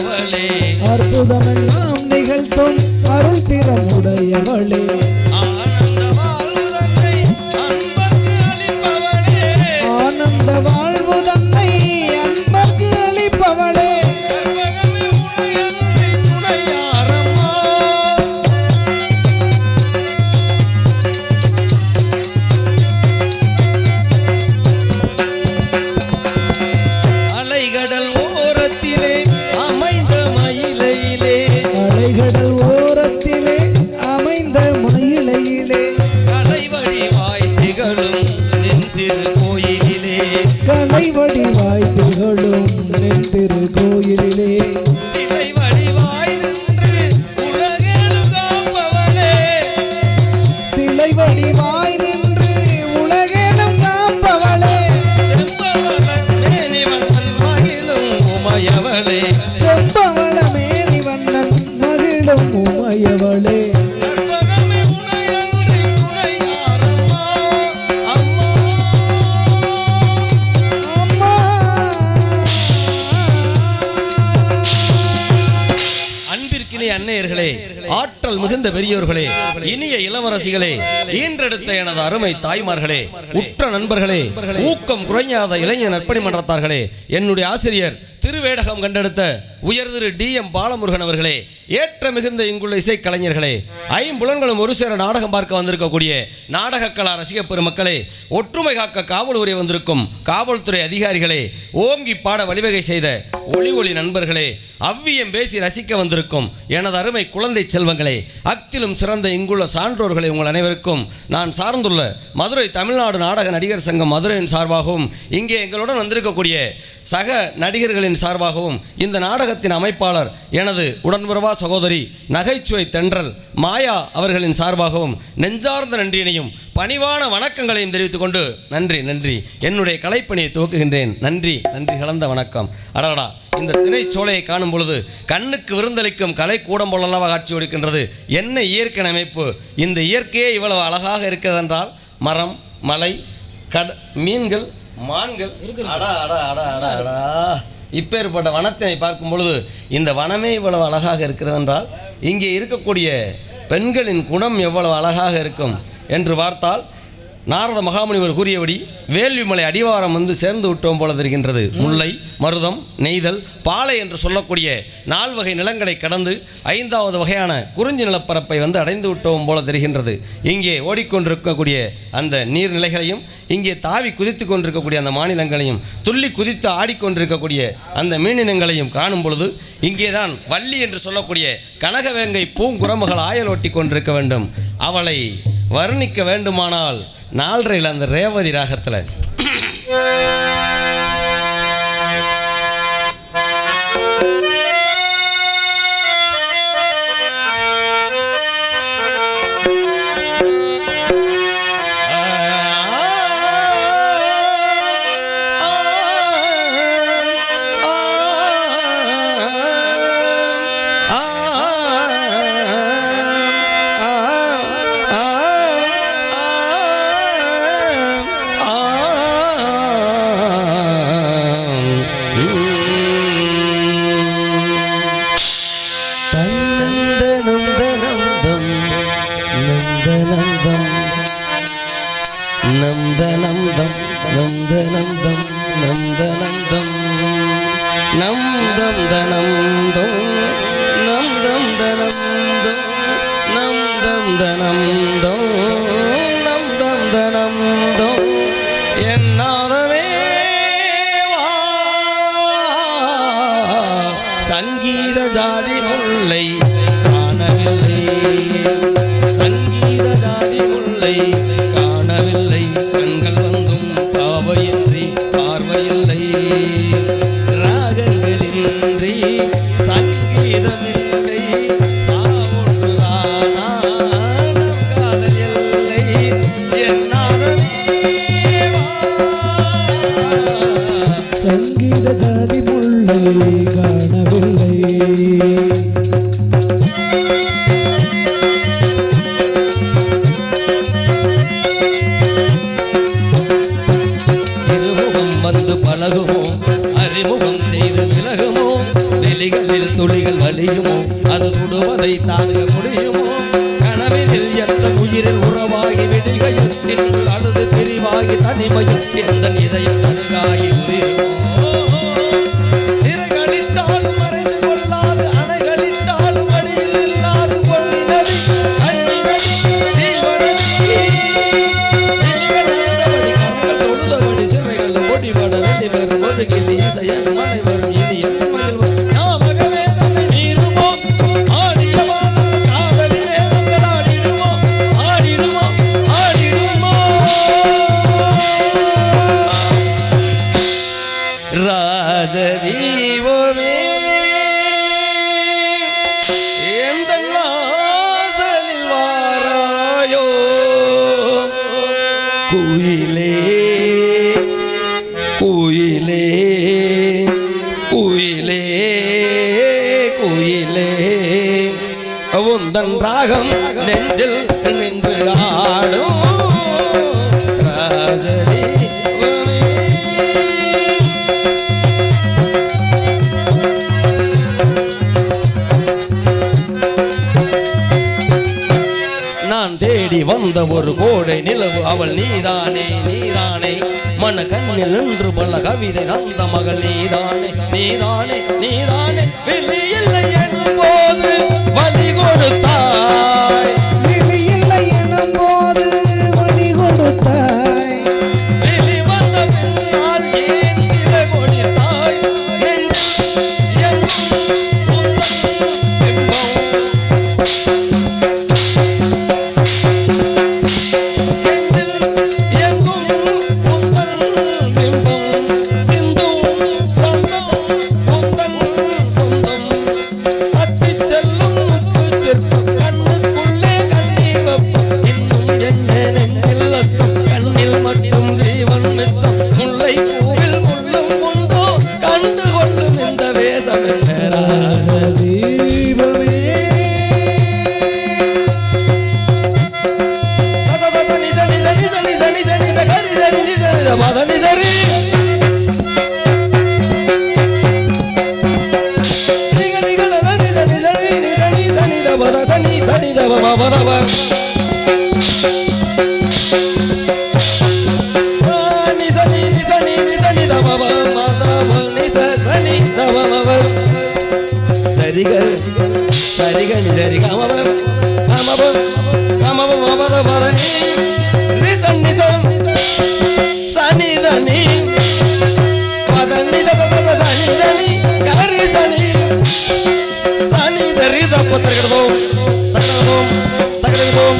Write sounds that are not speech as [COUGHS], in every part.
உமையவளே அற்புதமெல்லாம் உடையவளே. அன்னையர்களே ஆற்றல் மிகுந்த பெரியோர்களே இனிய இளவரசிகளே ஈன்றெடுத்த எனது அருமை தாய்மார்களே உற்ற நண்பர்களே ஊக்கம் குறையாத இளைஞர் நற்பணி மன்றத்தார்களே என்னுடைய ஆசிரியர் திருவேடகம் கண்டெடுத்த உயர்திரு டி எம் பாலமுருகன் அவர்களே ஏற்ற மிகுந்த இங்குள்ள இசைக்கலைஞர்களே ஐம்புலன்களும் ஒரு சேர நாடகம் பார்க்க வந்திருக்கக்கூடிய நாடக கலா ரசிக பெருமக்களே ஒற்றுமை காக்க காவல் உரை வந்திருக்கும் காவல்துறை அதிகாரிகளே ஓங்கி பாட வழிவகை செய்த ஒளி ஒளி நண்பர்களே அவ்வியம் பேசி ரசிக்க வந்திருக்கும் எனது அருமை குழந்தை செல்வங்களே அக்திலும் சிறந்த இங்குள்ள சான்றோர்களே உங்கள் அனைவருக்கும் நான் சார்ந்துள்ள மதுரை தமிழ்நாடு நாடக நடிகர் சங்கம் மதுரையின் சார்பாகவும் இங்கே எங்களுடன் வந்திருக்கக்கூடிய சக நடிகர்களின் சார்பாகவும் இந்த நாடகத்தின் அமைப்பாளர் எனது உடன்பிறவா சகோதரி நகைச்சுவை தென்றல் மாயா அவர்களின் சார்பாகவும் நெஞ்சார்ந்த நன்றியினையும் பணிவான வணக்கங்களையும் தெரிவித்துக் கொண்டு நன்றி நன்றி. என்னுடைய கலைப்பணியை துவக்குகின்றேன். நன்றி நன்றி கலந்த வணக்கம். அடடா இந்த திணைச்சோலையை காணும் பொழுது கண்ணுக்கு விருந்தளிக்கும் கலை கூடம் போலல்லவா காட்சி கொடுக்கின்றது. என்ன இயற்கை அமைப்பு? இந்த இயற்கையே இவ்வளவு அழகாக இருக்கிறதென்றால் மரம் மலை கட மீன்கள் மான்கள். அடா அடா அடா அடா அடா. இப்பேற்பட்ட வனத்தை பார்க்கும் பொழுது இந்த வனமே இவ்வளவு அழகாக இருக்கிறது என்றால் இங்கே இருக்கக்கூடிய பெண்களின் குணம் எவ்வளவு அழகாக இருக்கும் என்று பார்த்தால் நாரத மகாமுனிவர் கூறியபடி வேள்விமலை அடிவாரம் வந்து சேர்ந்து விட்டோம் போல தெரிகின்றது. முல்லை மருதம் நெய்தல் பாலை என்று சொல்லக்கூடிய நால்வகை நிலங்களை கடந்து ஐந்தாவது வகையான குறிஞ்சி நிலப்பரப்பை வந்து அடைந்து விட்டோம் போல தெரிகின்றது. இங்கே ஓடிக்கொண்டிருக்கக்கூடிய அந்த நீர்நிலைகளையும் இங்கே தாவி குதித்து கொண்டிருக்கக்கூடிய அந்த மாநிலங்களையும் துள்ளி குதித்து ஆடிக்கொண்டிருக்கக்கூடிய அந்த மீனினங்களையும் காணும் பொழுது இங்கேதான் வள்ளி என்று சொல்லக்கூடிய கனகவேங்கை பூங்குரமுகள் ஆயல் ஓட்டி கொண்டிருக்க வேண்டும். அவளை வர்ணிக்க வேண்டுமானால் நாலரையில் அந்த ரேவதி ராகத்தில் [COUGHS] என்னாதவே வா. சங்கீத ஜாதி முல்லை காணவில்லை. சங்கீத ஜாதி முல்லை காணவில்லை. கண்கள் வந்தும் பாவையின்றி பார்வையில்லை. ராகங்களின்றி சங்கீதமில்லை. சாவுண்டுதானா நம் காதல் இந்த ஜாதி முல்லை காணவில்லை. அறிமுகம் செய்து விழிகளில் துளிகள் வலியுமோ அது சுடுவதை தாங்க முடியுமோ? கனவினில் எந்த உயிரில் உறவாகி விடுகையில் நின்று அழுது பிரிவாகி தனிமையில் எந்த இதயம் தனியாகி உயிருமோ திரைகளிட்டாலும் மறைந்து கொள்ளாது அணைகளிட்டாலும் வழியில் இல்லாது கொள்ளி குயிலே குயிலே குயிலே குயிலே. உந்தன் ராகம் நெஞ்சில் நின்று ஆடும். ராஜரே வந்த ஒரு கோடை நிலவு அவள் நீதானே நீதானே. மன கண்ணில் நின்று பல கவிதை நந்த மகள் நீதானே நீதானே நீதானே. வெளி இல்லை என்னும் போது வழி கொடுத்தாய். விழி இல்லை எனும் போது வழி கொடுத்தாய். சனி சனி தவம் அவதவர் சனி சனி சனி சனி தவம் மாதவனி சனி தவம் அவர். சரிக சரிக நிதரி கமவம் கமவம் சனி? சனி ವೇದ ಪತ್ರಗಳು ತಗಡೋಂ ತಗಡೋಂ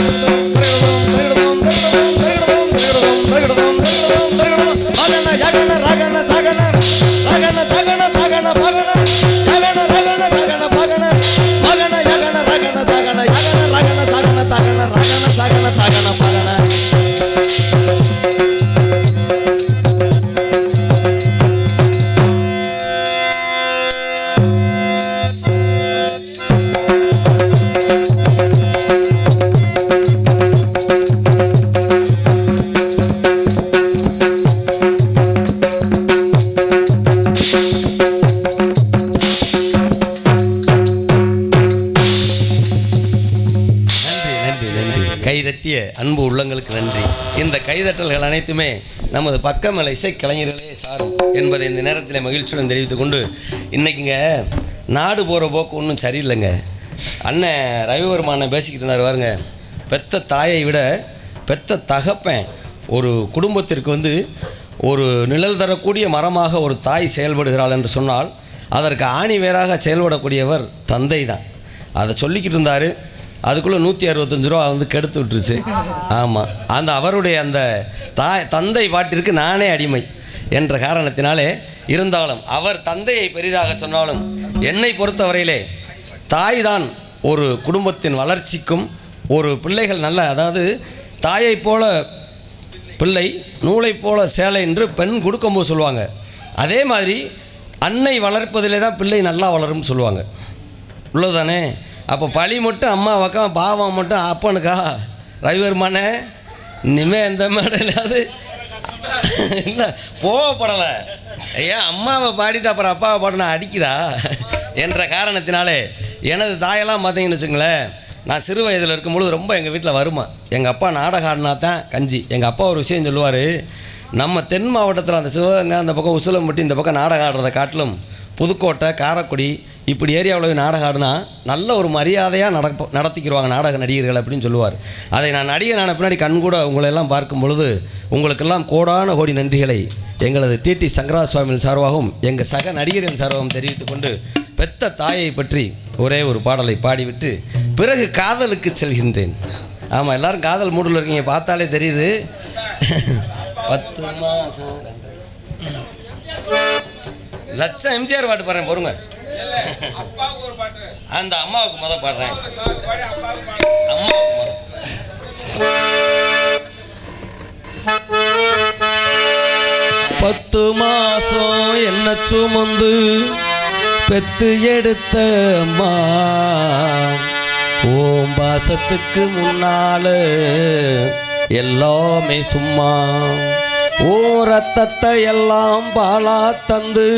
வழிதட்டல்கள் அனைத்துமே நமது பக்கமலை இசை கலைஞர்களே சாரும் என்பதை இந்த நேரத்தில் மகிழ்ச்சியுடன் தெரிவித்துக்கொண்டு கொண்டு நாடு போகிற போக்கு ஒன்றும் சரியில்லைங்க. அண்ணன் ரவிவர்மா அண்ணன் பேசிக்கிட்டு இருந்தார் பாருங்க. பெத்த தாயை விட பெத்த தகப்பன் ஒரு குடும்பத்திற்கு வந்து ஒரு நிழல் தரக்கூடிய மரமாக ஒரு தாய் செயல்படுகிறாள் என்று சொன்னால் அதற்கு ஆணி வேறாக செயல்படக்கூடியவர் தந்தை தான் அதை சொல்லிக்கிட்டு இருந்தார். அதுக்குள்ளே நூற்றி அறுபத்தஞ்சு ரூபா வந்து கெடுத்து விட்டுருச்சு. ஆமாம் அந்த அவருடைய அந்த தாய் தந்தை பாட்டிற்கு நானே அடிமை என்ற காரணத்தினாலே இருந்தாலும் அவர் தந்தையை பெரிதாக சொன்னாலும் என்னை பொறுத்தவரையிலே தாய் தான் ஒரு குடும்பத்தின் வளர்ச்சிக்கும் ஒரு பிள்ளைகள் நல்ல அதாவது தாயைப் போல பிள்ளை நூலைப் போல சேலை என்று பெண் கொடுக்கும்போது சொல்லுவாங்க. அதே மாதிரி அன்னை வளர்ப்பதிலே தான் பிள்ளை நல்லா வளரும்னு சொல்லுவாங்க. உள்ளதானே அப்போ பழி மட்டும் அம்மா பக்கம் பாவம் மட்டும் அப்பனுக்கா? ரவிவர்மானே இனிமே எந்த மேடையிலாவது இல்லை போகப்படலை ஐயா அம்மாவை பாடிட்டு அப்புறம் அப்பாவை பாடினா அடிக்குதா? என்ற காரணத்தினாலே எனது தாயெல்லாம் பார்த்தீங்கன்னு வச்சுங்களேன் நான் சிறு வயதில் இருக்கும்பொழுது ரொம்ப எங்கள் வீட்டில் வருமா எங்கள் அப்பா நாடகம் ஆடினா தான் கஞ்சி. எங்கள் அப்பா ஒரு விஷயம் சொல்லுவார் நம்ம தென் மாவட்டத்தில் அந்த சிவகங்கை அந்த பக்கம் உசிலம்பட்டி இந்த பக்கம் நாடகம் ஆடுறதை காட்டிலும் புதுக்கோட்டை காரைக்குடி இப்படி ஏரியாவில் நாடகம் ஆடுனா நல்ல ஒரு மரியாதையாக நடப்ப நடத்திக்கிடுவாங்க நாடக நடிகர்கள் அப்படின்னு சொல்லுவார். அதை நான் நடிகனான பின்னாடி கண்கூட உங்களை எல்லாம் பார்க்கும் பொழுது உங்களுக்கெல்லாம் கோடான கோடி நன்றிகளை எங்களது டிடி சங்கரா சுவாமியின் சார்பாகவும் எங்கள் சக நடிகரின் சார்பாகவும் தெரிவித்துக் கொண்டு பெத்த தாயை பற்றி ஒரே ஒரு பாடலை பாடிவிட்டு பிறகு காதலுக்கு செல்கின்றேன். ஆமாம் எல்லாரும் காதல் மூடில் இருக்கீங்க பார்த்தாலே தெரியுது. பத்து மாதம் லட்சம் எம்ஜிஆர் பாட்டு பாருங்க பொறுங்க. அந்த அம்மாவுக்கு முத பாடுறேன். அம்மாவுக்கு முத பத்து மாசம் என்ன சுமந்து பெத்து எடுத்த அம்மா. ஓம் பாசத்துக்கு முன்னால எல்லாமே சும்மா. ஓ ரத்தத்தை எல்லாம் பாலா தந்து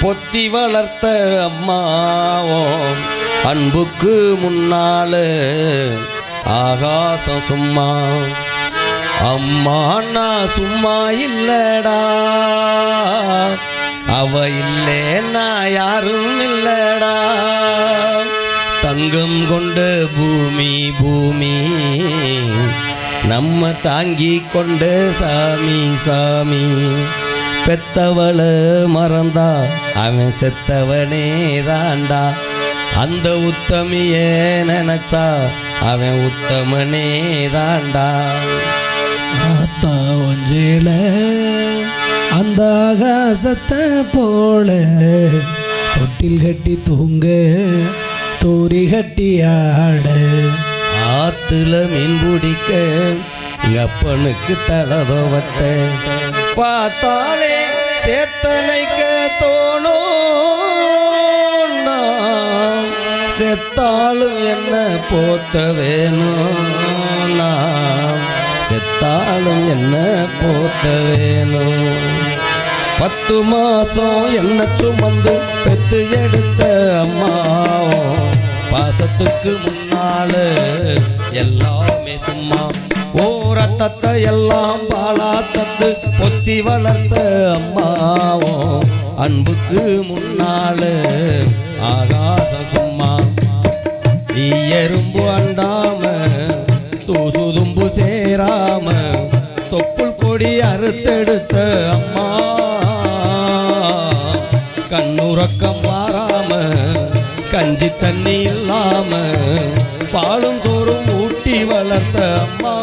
பொத்தி வளர்த்த அம்மாவோ அன்புக்கு முன்னால ஆகாசம் சும்மா. அம்மா நான் சும்மா இல்லடா. அவ இல்லேன்னா யாரும் இல்லடா. தங்கம் கொண்ட பூமி பூமி. நம்ம தாங்கி கொண்ட சாமி சாமி. பெத்தவள மறந்தா அவன் செத்தவனே தாண்டா. அந்த உத்தமிய நினைச்சா அவன் உத்தமனே தாண்டா. ஆத்தா ஒஞ்சேல அந்த ஆகாசத்தை போல. தொட்டில் கட்டி தூங்க தூரி கட்டி ஆட. ஆத்துல மீன் பிடிக்க எங்க அப்பனுக்கு தலதோவட்ட பார்த்தாலே சேத்தனைக்க தோணும் நான். செத்தாலும் என்ன போத்த வேணும் நான். செத்தாலும் என்ன போத்த வேணும். பத்து மாசம் என்ன சுமந்து பெத்து எடுத்த அம்மாவும் பாசத்துக்கு முன்னால எல்லாமே சும்மா ஓ ரத்தத்தை எல்லாம் பாலா தந்து பொத்தி வளர்த்த அம்மாவும் அன்புக்கு முன்னால ஆகாசம் சும்மா எறும்பு அண்டாம தூசு தும்பு சேராம தொப்புள் கொடி அறுத்தெடுத்த அம்மா. கண்ணுறக்கம் மாறாம கஞ்சி தண்ணி இல்லாம பாலும் சோறும் ஊட்டி வளர்த்த அம்மா.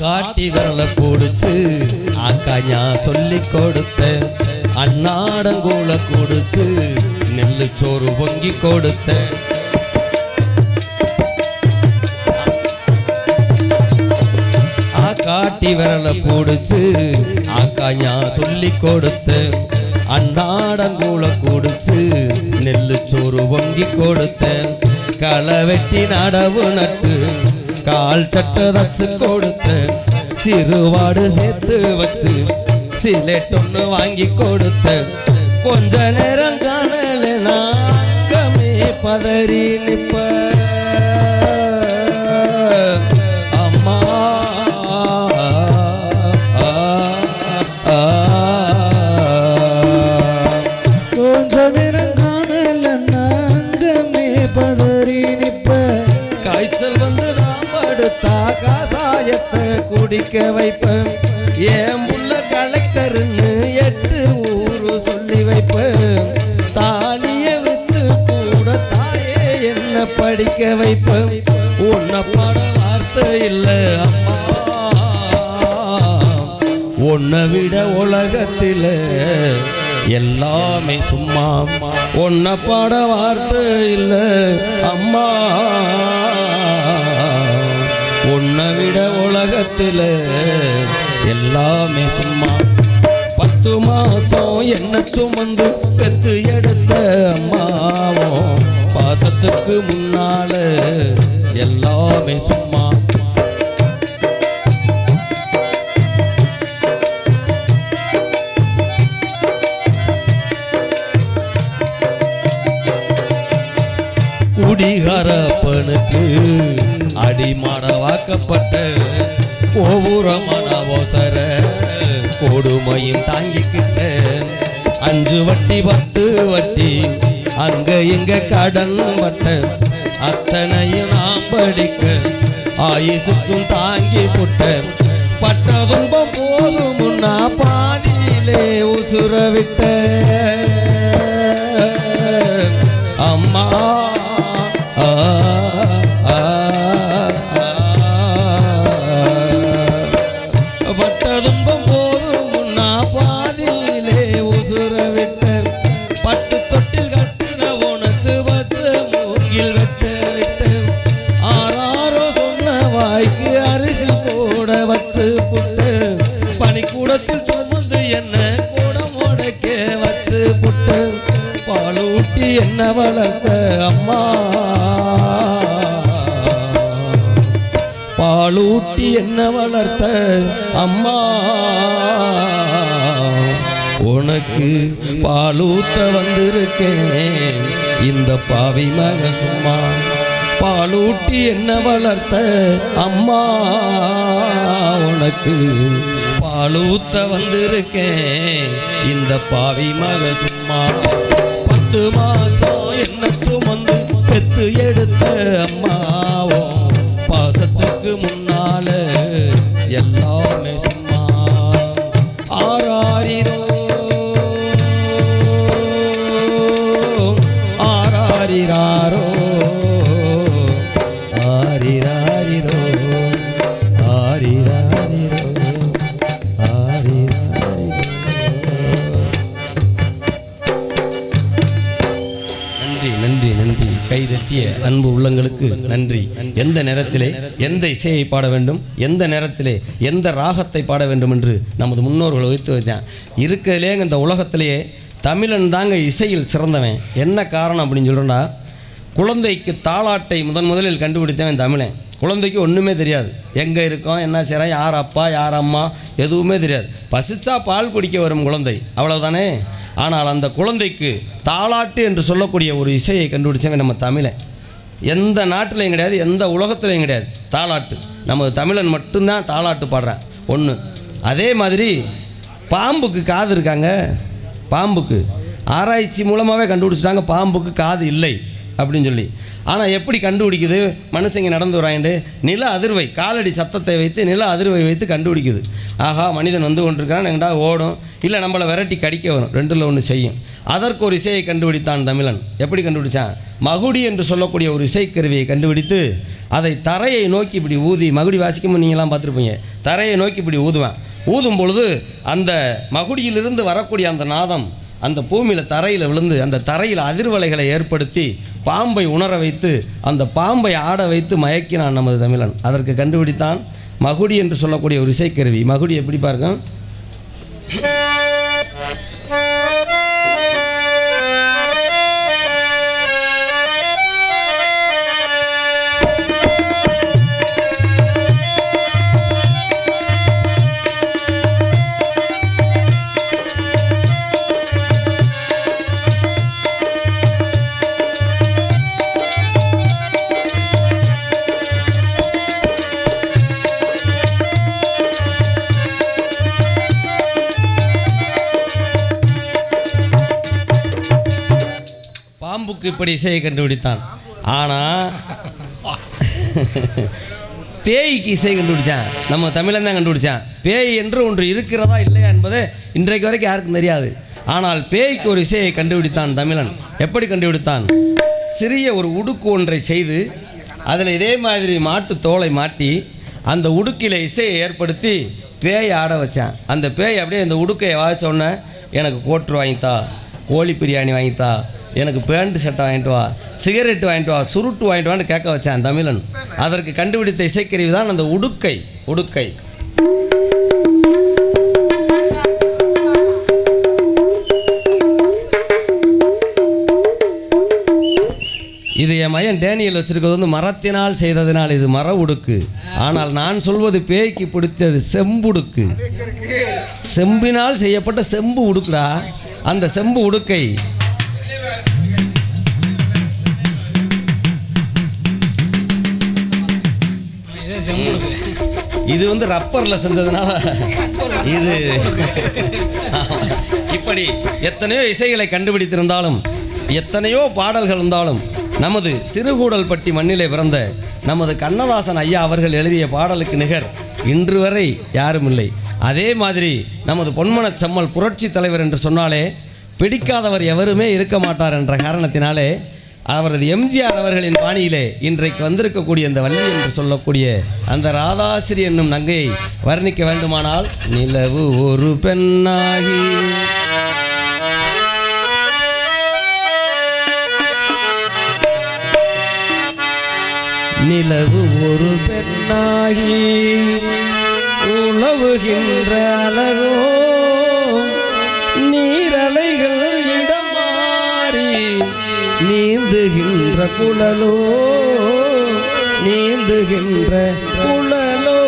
காட்டி விரல போடுச்சு ஆக்காயா சொல்லி கொடுத்த அன்னாடங்கூல கொடுத்து நெல்லு சோறு பொங்கி கொடுத்த. ஆ காட்டி விரல போடுச்சு ஆக்காயா சொல்லி கொடுத்த அன்னாடங்கூல கொடுத்து நெல்லு சோறு பொங்கி கொடுத்த. களை வெட்டி நடவு நட்டு கால் சட்டை தச்சு கொடுத்த சிறுவாடு சேர்த்து வச்சு சிலேட் ஒன்று வாங்கி கொடுத்த கொஞ்ச நேரம் காணல நாங்கமே பதறி நிற்ப படிக்க வைப்பேன் ஏன் புள்ள கலெக்டர்னு எட்டு ஊரு சொல்லி வைப்பேன் தாலிய வித்து கூட தாயே என்ன படிக்க வைப்பேன் உன்னை பாட வார்த்தை இல்லை அம்மா. உன்னை விட உலகத்தில் எல்லாமே சும்மா. உன்னை பாட வார்த்தை இல்லை அம்மா. உலகத்துல எல்லாமே சும்மா. பத்து மாசம் என்ன சுமந்து பெத்து எடுத்த அம்மாவும் பாசத்துக்கு முன்னால எல்லாமே சும்மா. குடிகார பணுக்கு அடிமாட வாக்கப்பட்ட கோபுரமான அவசர கொடுமையும் தாங்கிக்கிட்ட அஞ்சு வட்டி பத்து வட்டி அங்க இங்க கடன் பட்ட அத்தனையும் நாம் படிக்க ஆயுசுக்கும் தாங்கி புட்ட பட்ட துன்பம் போதும் முன்னா பாதியிலே உசுர விட்ட. அம்மா என்ன வளர்த்த அம்மா. பாலூட்டி என்ன வளர்த்த அம்மா. உனக்கு பாலூத்த வந்திருக்கேன் இந்த பாவி மக சும்மா. பாலூட்டி என்ன வளர்த்த அம்மா. உனக்கு பாலூத்த வந்திருக்கேன் இந்த பாவி மக சும்மா. எந்த இசையை பாட வேண்டும்? எந்த நேரத்திலே எந்த ராகத்தை பாட வேண்டும் என்று நமது முன்னோர்கள் வைத்து வைத்தான். இருக்கிறதுலே இந்த உலகத்திலேயே தமிழன் தாங்க இசையில் சிறந்தவன். என்ன காரணம் அப்படின்னு சொல்கிறேன்னா குழந்தைக்கு தாளாட்டை முதன் முதலில் கண்டுபிடித்தவன் தமிழன். குழந்தைக்கு ஒன்றுமே தெரியாது. எங்கே இருக்கோம் என்ன செய்கிறோம் யார் அப்பா யார் அம்மா எதுவுமே தெரியாது. பசிச்சா பால் குடிக்க வரும் குழந்தை. அவ்வளவுதானே? ஆனால் அந்த குழந்தைக்கு தாளாட்டு என்று சொல்லக்கூடிய ஒரு இசையை கண்டுபிடிச்சவன் நம்ம தமிழன். எந்த நாட்டிலையும் கிடையாது எந்த உலகத்துலையும் கிடையாது. தாலாட்டு நமது தமிழன் மட்டும்தான் தாலாட்டு பாடுறான். ஒன்று அதே மாதிரி பாம்புக்கு காது இருக்காங்க. பாம்புக்கு. ஆராய்ச்சி மூலமாகவே கண்டுபிடிச்சிட்டாங்க. பாம்புக்கு காது இல்லை. அப்படின்னு சொல்லி. ஆனால் எப்படி கண்டுபிடிக்குது? மனுஷங்க நடந்து வராண்டு நில அதிர்வை காலடி சத்தத்தை வைத்து நில அதிர்வை வைத்து கண்டுபிடிக்குது. ஆஹா மனிதன் வந்து கொண்டிருக்கான் எங்கடா ஓடும்? இல்லை நம்மளை விரட்டி கடிக்க வரும் ரெண்டில் ஒன்று செய்யும். அதற்கு ஒரு இசையை கண்டுபிடித்தான் தமிழன். எப்படி கண்டுபிடிச்சான்? மகுடி என்று சொல்லக்கூடிய ஒரு இசைக்கருவியை கண்டுபிடித்து அதை தரையை நோக்கி இப்படி ஊதி மகுடி வாசிக்கும் நீங்களாம் பார்த்துருப்பீங்க. தரையை நோக்கி இப்படி ஊதுவேன். ஊதும் பொழுது அந்த மகுடியிலிருந்து வரக்கூடிய அந்த நாதம் அந்த பூமியில் தரையில் விழுந்து அந்த தரையில் அதிர்வலைகளை ஏற்படுத்தி பாம்பை உணர வைத்து அந்த பாம்பை ஆட வைத்து மயக்கினான் நமது தமிழன். அதற்கு கண்டுபிடித்தான் மகுடி என்று சொல்லக்கூடிய ஒரு இசைக்கருவி. மகுடி எப்படி பார்க்கும்? அளவுக்கு இப்படி இசையை கண்டுபிடித்தான். ஆனால் பேய்க்கு இசை கண்டுபிடிச்சான். நம்ம தமிழன் தான் கண்டுபிடிச்சான். பேய் என்று ஒன்று இருக்கிறதா இல்லையா என்பது இன்றைக்கு வரைக்கும் யாருக்கும் தெரியாது. ஆனால் பேய்க்கு ஒரு இசையை கண்டுபிடித்தான் தமிழன். எப்படி கண்டுபிடித்தான்? சிறிய ஒரு உடுக்கு ஒன்றை செய்து அதில் இதே மாதிரி மாட்டு தோலை மாட்டி அந்த உடுக்கில் இசையை ஏற்படுத்தி பேயை ஆட வச்சான். அந்த பேய் அப்படியே அந்த உடுக்கையை வாய்ச்ச உடனே எனக்கு கோட்ரு வாங்கித்தா கோழி பிரியாணி வாங்கித்தா எனக்கு பேண்ட் சட்டை வாங்கிட்டு வா சிகரெட் வாங்கிட்டு வா சுருட்டு வாங்கிட்டு வான்னு கேட்க வச்சான் தமிழன். அதற்கு கண்டுபிடித்த இசைக்கருவி தான் அந்த உடுக்கை உடுக்கை. இது என் மகன் டேனியல் வச்சிருக்கிறது வந்து மரத்தினால் செய்ததினால் இது மர உடுக்கு. ஆனால் நான் சொல்வது பேய்க்கு பிடித்தது செம்புடுக்கு. செம்பினால் செய்யப்பட்ட செம்பு உடுக்குடா. அந்த செம்பு உடுக்கை இது வந்து ரப்பர்ல செஞ்சதுனால இது இப்படி எத்தனையோ இசைகளை கண்டுபிடித்திருந்தாலும் எத்தனையோ பாடல்கள் இருந்தாலும் நமது சிறுகூடல்பட்டி மண்ணிலே பிறந்த நமது கண்ணதாசன் ஐயா அவர்கள் எழுதிய பாடலுக்கு நிகர் இன்று வரை யாரும் இல்லை. அதே மாதிரி நமது பொன்மனச் செம்மல் புரட்சி தலைவர் என்று சொன்னாலே பிடிக்காதவர் எவருமே இருக்க மாட்டார் என்ற காரணத்தினாலே அவரது எம்ஜிஆர் அவர்களின் பாணியிலே இன்றைக்கு வந்திருக்கக்கூடிய இந்த வள்ளி என்று சொல்லக்கூடிய அந்த ராதாசிரி என்னும் நங்கையை வர்ணிக்க வேண்டுமானால் நிலவு ஒரு பெண்ணாகி நிலவு ஒரு பெண்ணாகி உழவுகின்ற அழகோ நீரலைகள் நீந்துகின்ற குழலோ நீந்துகின்ற குழலோ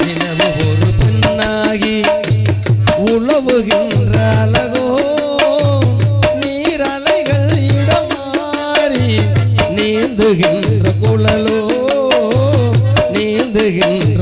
தினமும் ஒரு பெண்ணாகி உழவுகின்ற அழகோ நீரலைகள் இடம் மாறி நீந்துகின்ற குழலோ நீந்துகின்ற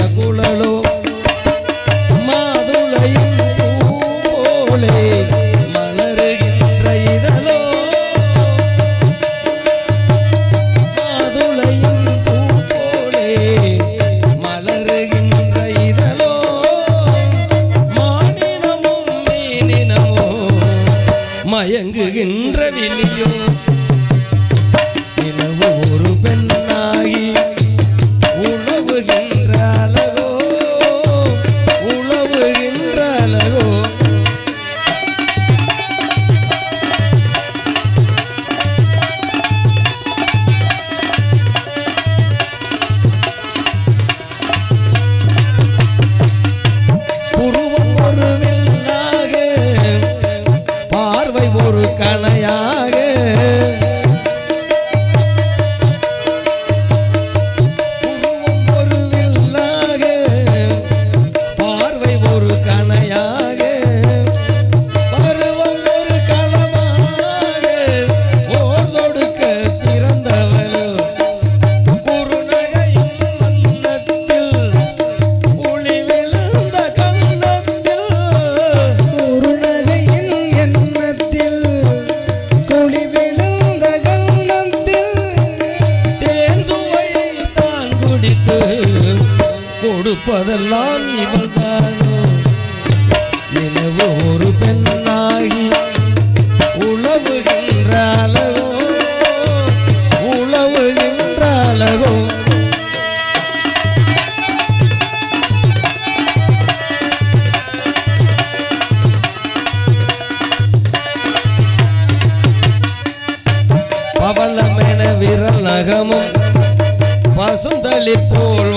போல்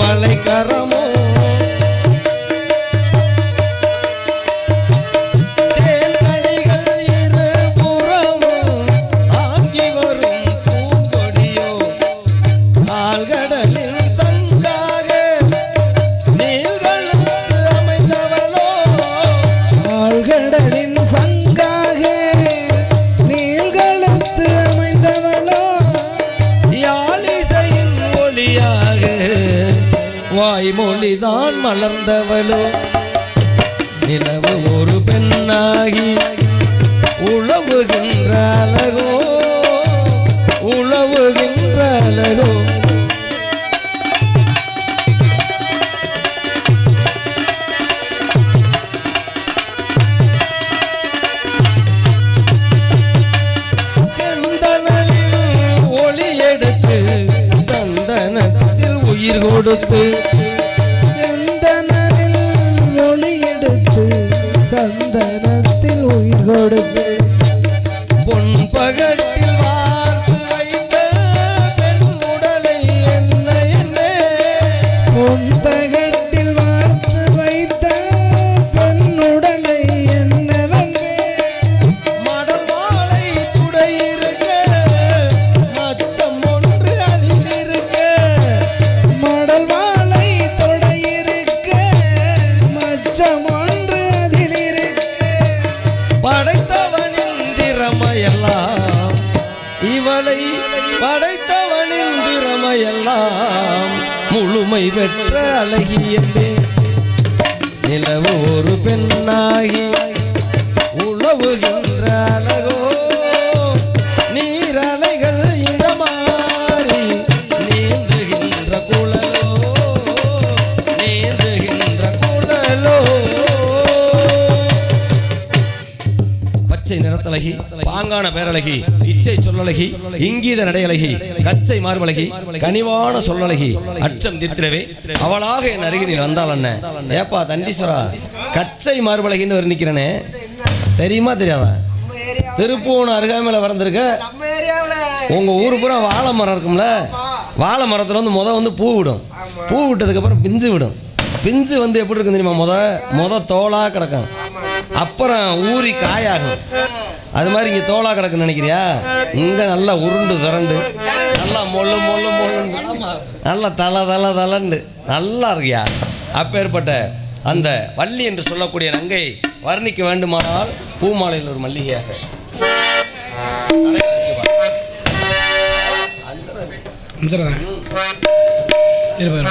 வாய்மொழிதான் நிலவு ஒரு பெண்ணாகி உழவுகின்ற அழகோ? உழவுகின்ற அழகோ? கொடுத்து കൊടുത്തു திறமையெல்லாம் இவளை படைத்தவனின் திறமையெல்லாம் முழுமை பெற்ற அழகியல்லே நிலவு ஒரு பெண்ணாகி பாங்கான பேரழகி இச்சை சொல்லழகி இங்கீத நடையழகி கச்சை மார்பழகி கனிவான சொல்லழகி அச்சம் தித்திரவே அவளாக என் அருகினில் வந்தாள் அண்ணன் ஏப்பா தண்டீஸ்வரா கச்சை மார்பழகின்னு ஒரு நிற்கிறேனே தெரியுமா தெரியாதா? திருப்பூன் அருகாமையில் வளர்ந்துருக்க உங்கள் ஊர் பூரா வாழை மரம் இருக்கும்ல? வாழை மரத்தில் வந்து மொதல் வந்து பூ விடும். பூ விட்டதுக்கப்புறம் பிஞ்சு விடும். பிஞ்சு வந்து எப்படி இருக்கும் தெரியுமா முத? முத தோலாக கிடக்கும். அப்புறம் ஊறி காயாகும். அது மாதிரி இங்கே தோலா கிடக்குன்னு நினைக்கிறியா? இங்கே நல்லா உருண்டு திரண்டு. நல்லா மொள்ளு மொள்ளு மொள்ளுன்னு நல்லா தலை தலை தலண்டு நல்லா இருக்கியா? அப்பேற்பட்ட அந்த வள்ளி என்று சொல்லக்கூடிய நங்கை வர்ணிக்க வேண்டுமானால் பூமாலையில் ஒரு மல்லிகையாக. அஞ்சரதான் இருப்பாரு